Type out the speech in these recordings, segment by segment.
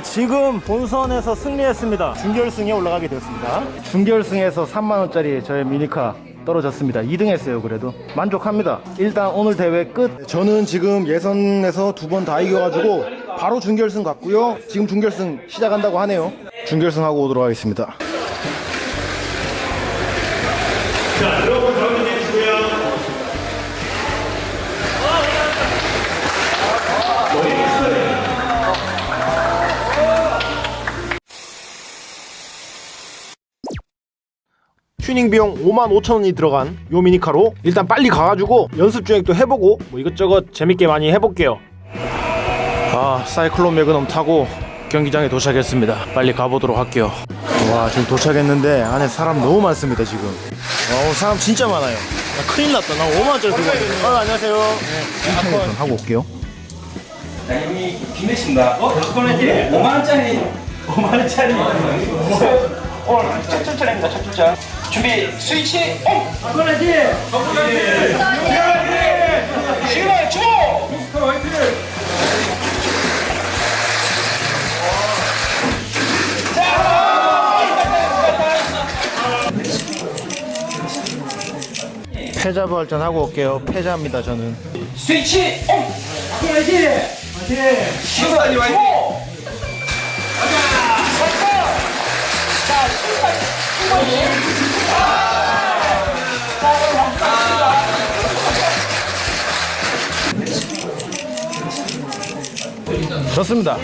네, 지금 본선에서 승리했습니다. 준결승에 올라가게 되었습니다. 준결승에서 3만원짜리 저의 미니카 떨어졌습니다. 2등 했어요, 그래도. 만족합니다. 일단 오늘 대회 끝. 저는 지금 예선에서 두 번 다 이겨가지고 바로 준결승 갔고요. 지금 준결승 시작한다고 하네요. 준결승 하고 오도록 하겠습니다. 자, 튜닝 비용 5만 5천 원이 들어간 요 미니카로 일단 빨리 가가지고 연습 주행도 해보고 뭐 이것저것 재밌게 많이 해볼게요. 아 사이클론 매그넘 타고 경기장에 도착했습니다. 빨리 가보도록 할게요. 와 지금 도착했는데 안에 사람 너무 많습니다 지금. 어 사람 진짜 많아요. 나 큰일 났다. 나 5만 원짜리 들고 왔는데. 아 안녕하세요. 네, 한번 하고 올게요. 이미 기내신다. 어? 그거는 5만원짜리. 5만원짜리. 어, 찹찹찹입니다, 찹찹찹. 준비, 스위치, 온! 바꿔야지! 바꿔야지! 바꿔야지! 시그널 주! 미스터 화이트를! 패자 부활전 하고 올게요. 패자입니다 저는. 스위치, 온! 바꿔야지! 시그널 주! 졌습니다.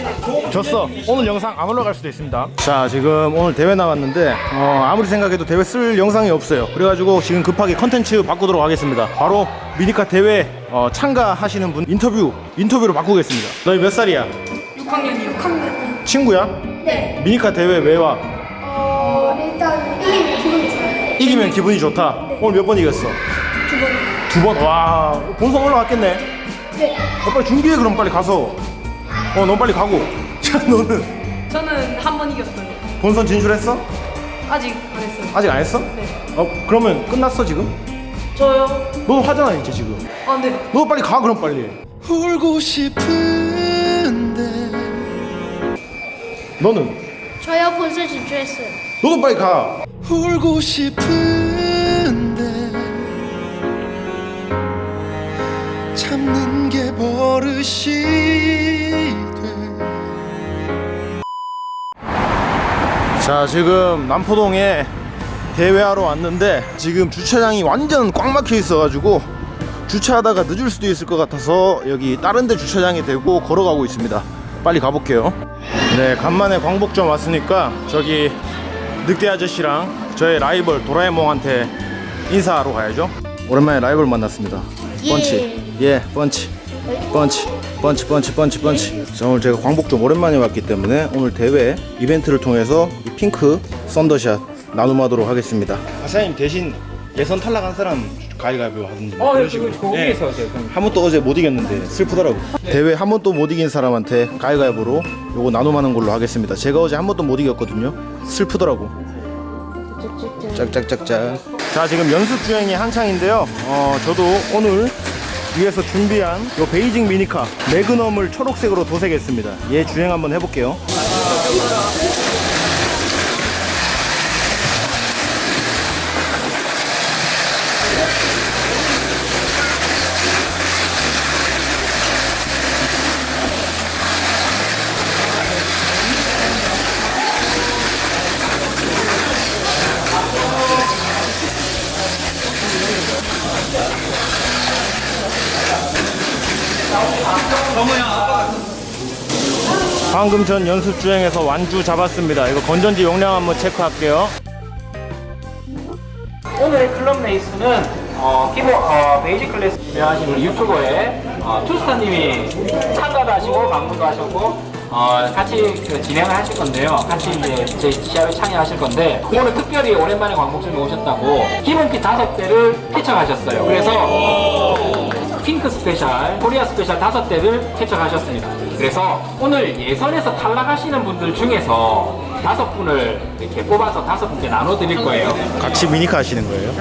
졌어. 오늘 영상 안 올라갈 수도 있습니다. 자, 지금 오늘 대회 나왔는데 어, 아무리 생각해도 대회 쓸 영상이 없어요. 그래가지고 지금 급하게 컨텐츠 바꾸도록 하겠습니다. 바로 미니카 대회 어, 참가하시는 분 인터뷰 인터뷰로 바꾸겠습니다. 너희 몇 살이야? 6학년이요. 6학년. 친구야? 네. 미니카 대회 왜 와? 어, 일단 이기면. 이기면 기분이 좋다. 오늘 몇 번 이겼어? 두 번. 두 번. 와, 본선 올라갔겠네. 네. 어, 빨리 준비해 그럼 빨리 가서. 어, 넌 빨리 가고. 자, 너는 저는 한 번 이겼어요. 본선 진출했어? 아직 안 했어요. 아직 안 했어? 네. 어, 그러면 끝났어 지금? 저요? 너도 하잖아 이제 지금. 아, 네. 너도 빨리 가 그럼 빨리. 울고 싶은데 너는? 저요 본선 진출했어요. 너도 빨리 가. 울고 싶은데 참는 게 버릇이 돼자 지금 남포동에 대회하러 왔는데 지금 주차장이 완전 꽉 막혀 있어가지고 주차하다가 늦을 수도 있을 것 같아서 여기 다른 데 주차장에 대고 걸어가고 있습니다. 빨리 가볼게요. 네 간만에 광복점 왔으니까 저기 늑대 아저씨랑 저의 라이벌 도라에몽한테 인사하러 가야죠. 오랜만에 라이벌 만났습니다. 펀치. 예 펀치. 펀치. 펀치 펀치 펀치 펀치. 자 오늘 제가 광복점 오랜만에 왔기 때문에 오늘 대회 이벤트를 통해서 이 핑크 썬더샷 나눔하도록 하겠습니다. 아사님 대신 예선 탈락한 사람 가위가위보 하든지 뭐 그런 식으로. 예. 한 번도 어제 못 이겼는데 슬프더라고. 대회 한 번도 못 이긴 사람한테 가위가위보로 요거 나눔하는 걸로 하겠습니다. 제가 어제 한 번도 못 이겼거든요. 슬프더라고. 짝짝짝짝. 자 지금 연습 주행이 한창인데요. 어 저도 오늘 위에서 준비한 요 베이징 미니카 매그넘을 초록색으로 도색했습니다. 얘 주행 한번 해볼게요 방금 전 연습 주행에서 완주 잡았습니다 이거 건전지 용량 한번 체크할게요 오늘의 클럽 레이스는 어, 키보 어, 베이직 클래스 우리 유튜버의 어, 투스타님이 참가도 하시고 방문도 하셨고 어, 같이 그 진행을 하실 건데요. 같이 이제 제 시합에 참여하실 건데 오늘 특별히 오랜만에 광복점에 오셨다고 기본키 다섯 대를 개척하셨어요. 그래서 핑크 스페셜, 코리아 스페셜 다섯 대를 개척하셨습니다. 그래서 오늘 예선에서 탈락하시는 분들 중에서 다섯 분을 이렇게 뽑아서 다섯 분께 나눠드릴 거예요. 같이 미니카 하시는 거예요?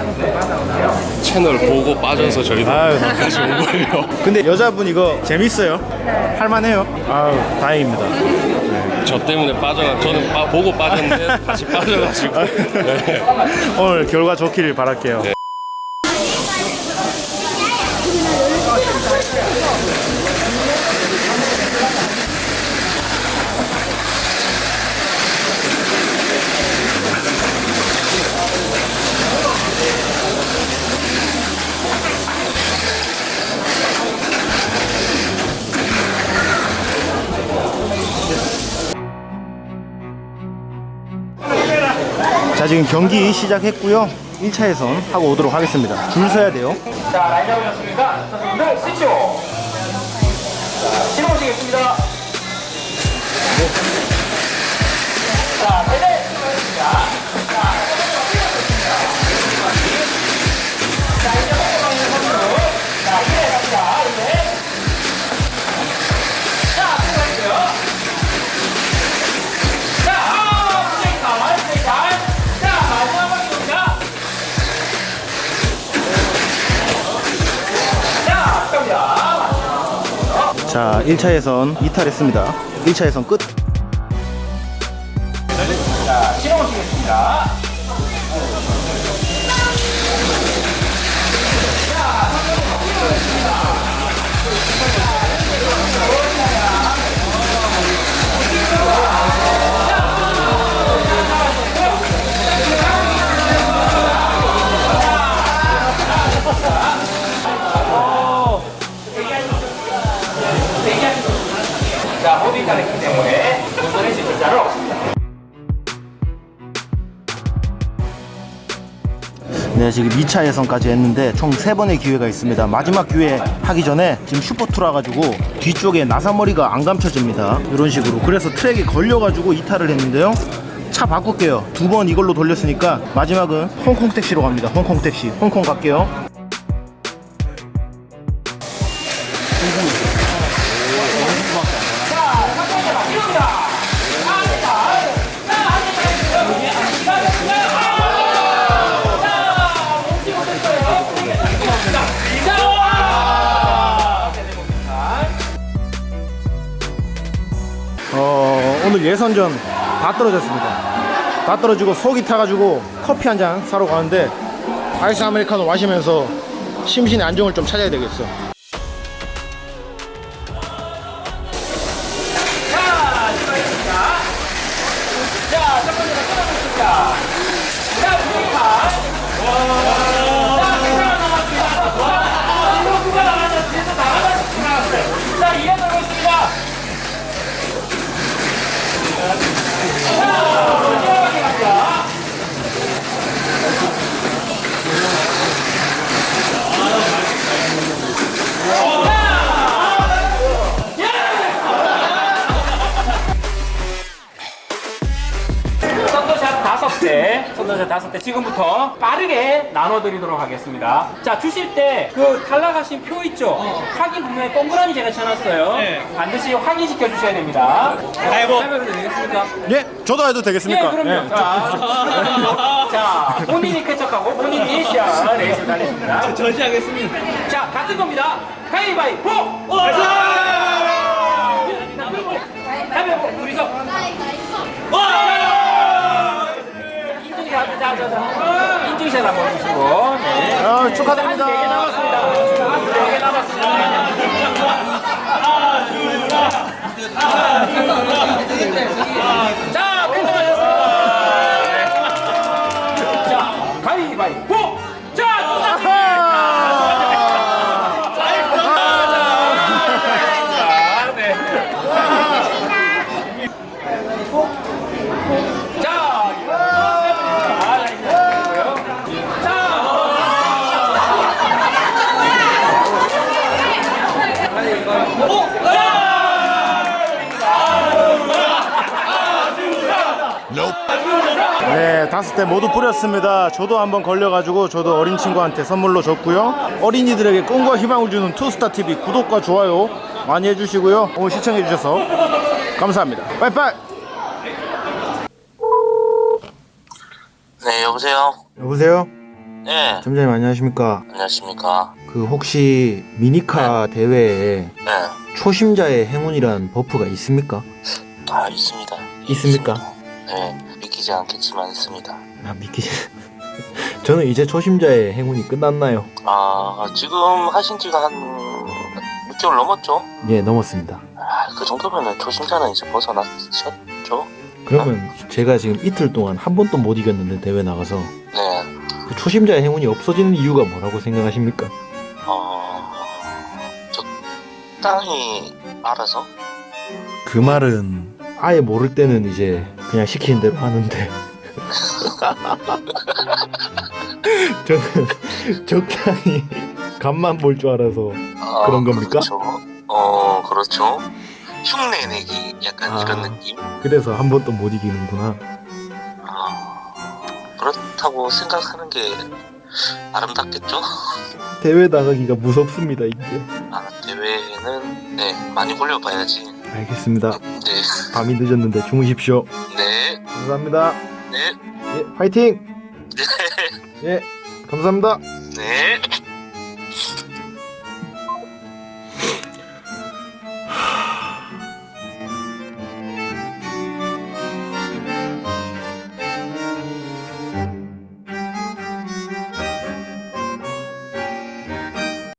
채널 보고 빠져서 저희도 아유 같이 온 거예요. 근데 여자분 이거 재밌어요? 할만해요? 아유 다행입니다 네. 저 때문에 빠져가 저는 빠- 보고 빠졌는데 다시 빠져가지고 네. 오늘 결과 좋기를 바랄게요. 네. 지금 경기 시작했고요. 1차 예선 하고 오도록 하겠습니다. 줄 서야 돼요. 자, 라인 잡으셨습니까? 선수분들 스위치 오. 자, 신호시겠습니다. 자. 자, 자, 자 1차 예선 이탈했습니다. 1차 예선 끝. 자, 신호 시겠습니다. 자, 모두 인터넷기 때문에 도전의 지출자를 없습니다. 네, 지금 2차 예선까지 했는데 총 3번의 기회가 있습니다. 마지막 기회 하기 전에 지금 슈퍼투라 가지고 뒤쪽에 나사머리가 안 감춰집니다. 이런 식으로. 그래서 트랙에 걸려가지고 이탈을 했는데요. 차 바꿀게요. 두 번 이걸로 돌렸으니까 마지막은 홍콩 택시로 갑니다. 홍콩 택시. 홍콩 갈게요. 오늘 예선전 다 떨어졌습니다. 다 떨어지고 속이 타가지고 커피 한 잔 사러 가는데 아이스 아메리카노 마시면서 심신의 안정을 좀 찾아야 되겠어. 다섯 대 지금부터 빠르게 나눠드리도록 하겠습니다. 자 주실 때 그 탈락하신 표 있죠? 확인 분명히 동그라미 제가 쳐놨어요. 반드시 확인시켜 주셔야 됩니다. 가위보. 가위보 되겠습니까? 예, 저도 해도 예, 되겠습니까? 그럼요. 자, 자, 본인이 쾌척하고 본인이 시합 레이스를 달리십니다. 저지하겠습니다. 자, 같은 겁니다. 가위바위보! 가위바위보, 둘이서. 인증샷, 자, 자, 자. 인증샷 한번 해주시고. 네. 아, 축하드립니다. 아직 4개 남았습니다. 아직 4개 남았습니다. 네, 다섯 대 모두 뿌렸습니다. 저도 한번 걸려가지고 저도 어린 친구한테 선물로 줬고요. 어린이들에게 꿈과 희망을 주는 투스타 TV 구독과 좋아요 많이 해주시고요. 오늘 시청해주셔서 감사합니다. 빠이빠이. 네, 여보세요? 여보세요. 네, 점장님 안녕하십니까? 안녕하십니까? 그 혹시 미니카 대회에 네, 초심자의 행운이란 버프가 있습니까? 다 있습니다. 있습니까? 네, 믿기지 않겠지만 있습니다. 아 믿기지. 저는 이제 초심자의 행운이 끝났나요? 아, 지금 하신 지가 한 6개월 넘었죠? 예 넘었습니다. 아, 그 정도면은 초심자는 이제 벗어났었죠? 그러면 제가 지금 이틀 동안 한 번도 못 이겼는데 대회 나가서 네, 그 초심자의 행운이 없어지는 이유가 뭐라고 생각하십니까? 어, 적당히 알아서? 그 말은 아예 모를 때는 이제 그냥 시키는 대로 하는데 저는 적당히 간만 볼 줄 알아서 아, 그런 겁니까? 그렇죠. 어, 그렇죠. 흉내 내기 약간 아. 이런 느낌? 그래서 한 번도 못 이기는구나. 아, 그렇다고 생각하는 게 아름답겠죠? 대회 나가기가 무섭습니다 이제. 아, 대회는 네, 많이 굴려봐야지. 알겠습니다. 네, 밤이 늦었는데 주무십시오. 네, 감사합니다. 네, 예, 화이팅! 네, 예, 감사합니다. 네.